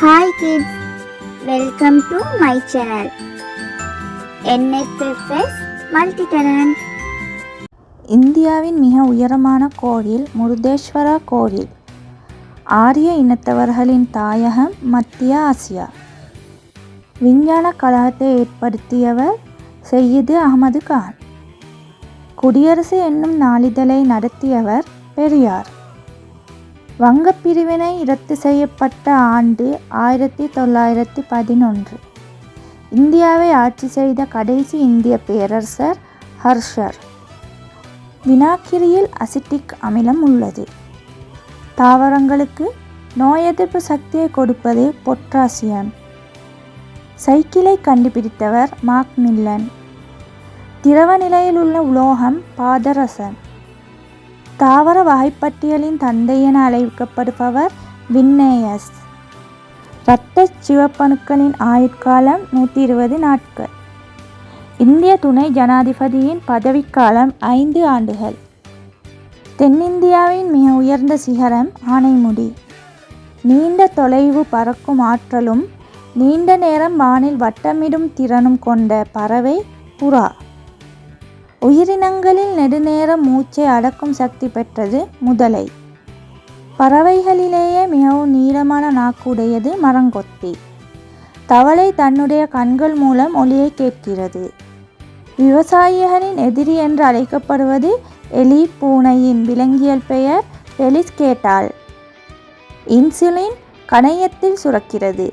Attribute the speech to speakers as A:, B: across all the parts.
A: Hi kids welcome to my channel NSFS multi
B: இந்தியாவின் மிக உயரமான கோயில் முருதேஸ்வரா கோயில். ஆரிய இனத்தவர்களின் தாயகம் மத்திய ஆசியா. விஞ்ஞான கழகத்தை ஏற்படுத்தியவர் செய்யது அகமது கான். குடியரசு என்னும் நாளிதழை நடத்தியவர் பெரியார். வங்கப் பிரிவினை ரத்து செய்யப்பட்ட ஆண்டு ஆயிரத்தி தொள்ளாயிரத்தி பதினொன்று. இந்தியாவை ஆட்சி செய்த கடைசி இந்திய பேரரசர் ஹர்ஷர். வினாக்கிரியில் அசிட்டிக் அமிலம் உள்ளது. தாவரங்களுக்கு நோய் எதிர்ப்பு சக்தியை கொடுப்பது பொட்டாசியம் சைக்கிளை கண்டுபிடித்தவர் மாக்மில்லன் திரவ நிலையில் உள்ள உலோகம் பாதரசன். தாவர வகைப்பட்டியலின் தந்தை என அழைக்கப்படுபவர் வின்னேயஸ் இரத்த சிவப்பணுக்களின் ஆயுட்காலம் நூற்றி இருபது நாட்கள். இந்திய துணை ஜனாதிபதியின் பதவிக்காலம் ஐந்து ஆண்டுகள். தென்னிந்தியாவின் மிக உயர்ந்த சிகரம் ஆனைமுடி. நீண்ட தொலைவு பறக்கும் ஆற்றலும் நீண்ட நேரம் வானில் வட்டமிடும் திறனும் கொண்ட பறவை புறா. உயிரினங்களில் நெடுநேரம் மூச்சை அடக்கும் சக்தி பெற்றது முதலை. பறவைகளிலேயே மிகவும் நீளமான நாக்குடையது மரங்கொத்தி. தவளை தன்னுடைய கண்கள் மூலம் ஒளியை கேட்கிறது. விவசாயிகளின் எதிரி என்று அழைக்கப்படுவது எலி பூனையின் விலங்கியல் பெயர் பெலிஸ்கேட்டால். இன்சுலின் கணையத்தில் சுரக்கிறது.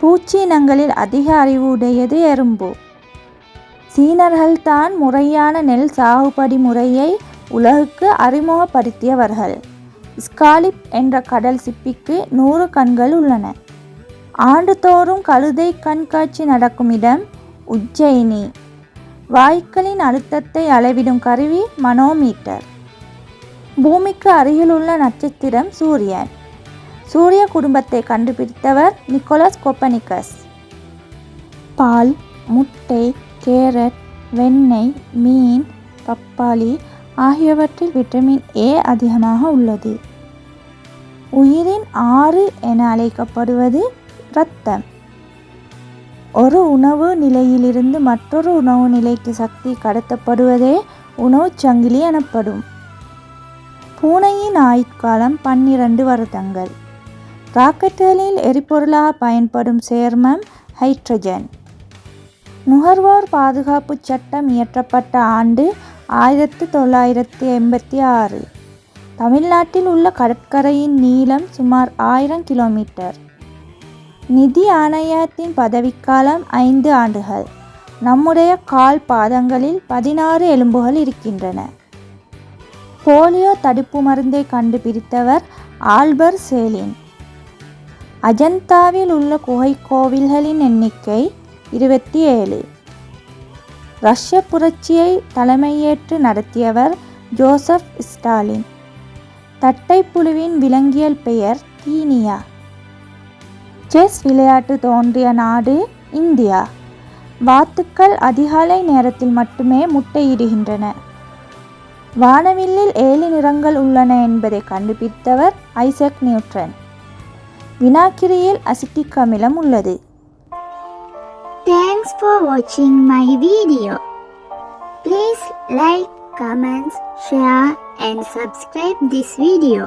B: பூச்சி இனங்களில் அதிக அறிவு உடையது எறும்பு. சீனர்கள்தான் முறையான நெல் சாகுபடி முறையை உலகுக்கு அறிமுகப்படுத்தியவர்கள். ஸ்காலிப் என்ற கடல் சிப்பிக்கு நூறு கண்கள் உள்ளன. ஆண்டுதோறும் கழுதை கண்காட்சி நடக்கும் இடம் உஜ்ஜயினி. வாய்க்களின் அழுத்தத்தை அளவிடும் கருவி மனோமீட்டர். பூமிக்கு அருகிலுள்ள நட்சத்திரம் சூரியன். சூரிய குடும்பத்தை கண்டுபிடித்தவர் நிக்கோலஸ் கோப்பனிக்கஸ். பால் முட்டை கேரட் வெண்ணெய் மீன் பப்பாளி ஆகியவற்றில் விட்டமின் ஏ அதிகமாக உள்ளது. உயிரின் ஆறு என அழைக்கப்படுவது இரத்தம். ஒரு உணவு நிலையிலிருந்து மற்றொரு உணவு நிலைக்கு சக்தி கடத்தப்படுவதே உணவுச் சங்கிலி எனப்படும். பூனையின் ஆயுட்காலம் பன்னிரண்டு வருடங்கள். ராக்கெட்டுகளில் எரிபொருளாக பயன்படும் சேர்மம் ஹைட்ரஜன். நுகர்வோர் பாதுகாப்பு சட்டம் இயற்றப்பட்ட ஆண்டு ஆயிரத்தி தொள்ளாயிரத்தி எண்பத்தி ஆறு. தமிழ்நாட்டில் உள்ள கடற்கரையின் நீளம் சுமார் ஆயிரம் கிலோமீட்டர். நிதி ஆணையத்தின் பதவிக்காலம் ஐந்து ஆண்டுகள். நம்முடைய கால் பாதங்களில் பதினாறு எலும்புகள் இருக்கின்றன. போலியோ தடுப்பு மருந்தை கண்டுபிடித்தவர் ஆல்பர் சேலின். அஜந்தாவில் உள்ள குகை கோவில்களின் எண்ணிக்கை இருபத்தி ஏழு. ரஷ்ய புரட்சியை தலைமையேற்று நடத்தியவர் ஜோசப் ஸ்டாலின். தட்டைப்புழுவின் விலங்கியல் பெயர் கீனியா செஸ் விளையாட்டு தோன்றிய நாடு இந்தியா. வாத்துக்கள் அதிகாலை நேரத்தில் மட்டுமே முட்டையிடுகின்றன. வானவில்லில் ஏழு நிறங்கள் உள்ளன என்பதை கண்டுபிடித்தவர் ஐசக் நியூட்ரன் வினாக்கிரியில் அசிட்டிக் அமிலம் உள்ளது.
A: Thanks for watching my video. Please like, comment, share and subscribe this video.